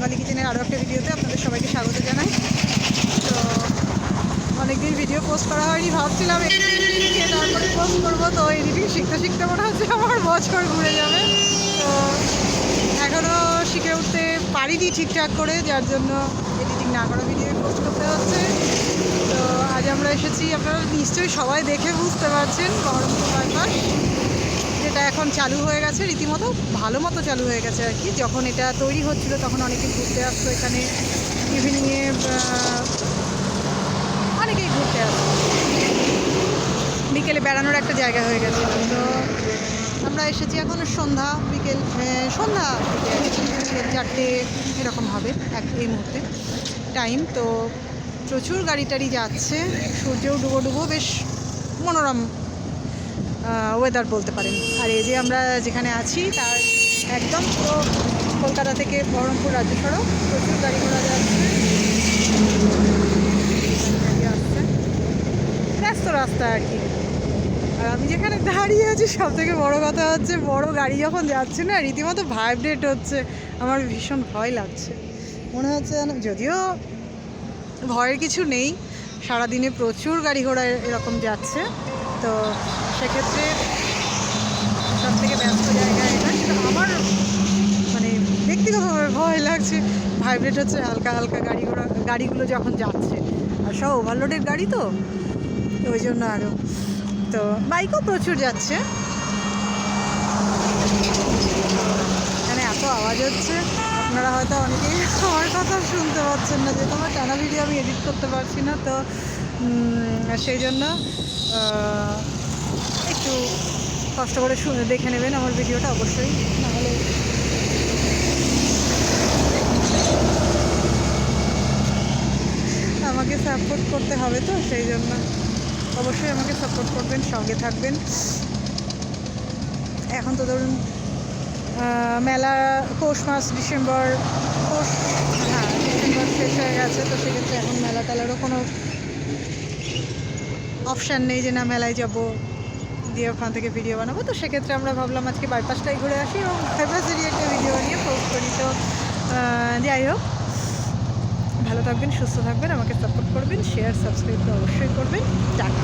Bengali কিচেনের আরও একটা ভিডিওতে আপনাদের সবাইকে স্বাগত জানাই। তো অনেকদিন ভিডিও পোস্ট করা হয়নি, ভাবছিলাম তারপরে পোস্ট করব। তো এডিটিং শিখতে শিখতে মনে হচ্ছে আমার বছর ঘুরে যাবে। তো এখনও শিখে উঠতে পারিনি ঠিকঠাক করে, যার জন্য এডিটিং না করা ভিডিও পোস্ট করতে হচ্ছে। তো আজ আমরা এসেছি, আপনারা নিশ্চয়ই সবাই দেখে বুঝতে পারছেন বহরমপুর বাইপাস এখন চালু হয়ে গেছে, রীতিমতো ভালো মতো চালু হয়ে গেছে আর কি। যখন এটা তৈরি হচ্ছিল তখন অনেকে ঘুরতে আসতো এখানে ইভিনিংয়ে অনেকেই ঘুরতে আসতো। বিকেলে বেড়ানোর একটা জায়গা হয়ে গেছে। তো আমরা এসেছি এখন সন্ধ্যা বিকেল সন্ধ্যা চারটে এরকম হবে এক, এই মুহূর্তে টাইম তো প্রচুর গাড়ি টাড়ি যাচ্ছে, সূর্যও ডুবো ডুবো বেশ মনোরম ওয়েদার বলতে পারেন। আর এই যে আমরা যেখানে আছি, তার একদম পুরো কলকাতা থেকে বহরমপুর রাজ্য সড়ক প্রচুর গাড়ি ঘোড়া যাচ্ছে। ব্যস্ত রাস্তা আর কি। আর আমি যেখানে দাঁড়িয়ে আছি সব থেকে বড়ো কথা হচ্ছে, বড় গাড়ি যখন যাচ্ছে না, রীতিমতো ভাইব্রেট হচ্ছে। আমার ভীষণ ভয় লাগছে। মনে হচ্ছে যদিও ভয়ের কিছু নেই, সারাদিনে প্রচুর গাড়ি ঘোড়া এরকম যাচ্ছে। তো সেক্ষেত্রে সব থেকে ব্যস্ত জায়গা এটা। কিন্তু আমার মানে ব্যক্তিগতভাবে ভয় লাগছে। ভাইব্রেট হচ্ছে হালকা হালকা গাড়ি ঘোড়া গাড়িগুলো যখন যাচ্ছে। আর সব ওভারলোডের গাড়ি তো, ওই জন্য আরও তো বাইকও প্রচুর যাচ্ছে। এখানে এত আওয়াজ হচ্ছে, আপনারা হয়তো অনেকেই আমার কথা শুনতে পাচ্ছেন না যেহেতু আমার টানা ভিডিও আমি এডিট করতে পারছি না, তো সেই জন্য কষ্ট করে শুনে দেখে নেবেন আমার ভিডিওটা অবশ্যই। নাহলে আমাকে সাপোর্ট করতে হবে তো, সেই জন্য অবশ্যই আমাকে সাপোর্ট করবেন, সঙ্গে থাকবেন। এখন তো ধরুন মেলা পৌষ মাস, ডিসেম্বর, পৌষ হ্যাঁ ডিসেম্বর শেষ হয়ে গেছে, তো সেক্ষেত্রে এখন মেলা টেলারও কোনো অপশান নেই যে না, মেলায় যাব। দিয়ে ওখান থেকে ভিডিও বানাবো। তো সেক্ষেত্রে আমরা ভাবলাম আজকে বাইপাসটাই ঘুরে আসি এবং বাইপাসেরই একটা ভিডিও নিয়ে পোস্ট করি। তো যাই হোক, ভালো থাকবেন, সুস্থ থাকবেন, আমাকে সাপোর্ট করবেন শেয়ার সাবস্ক্রাইব তো অবশ্যই করবেন। টাটা।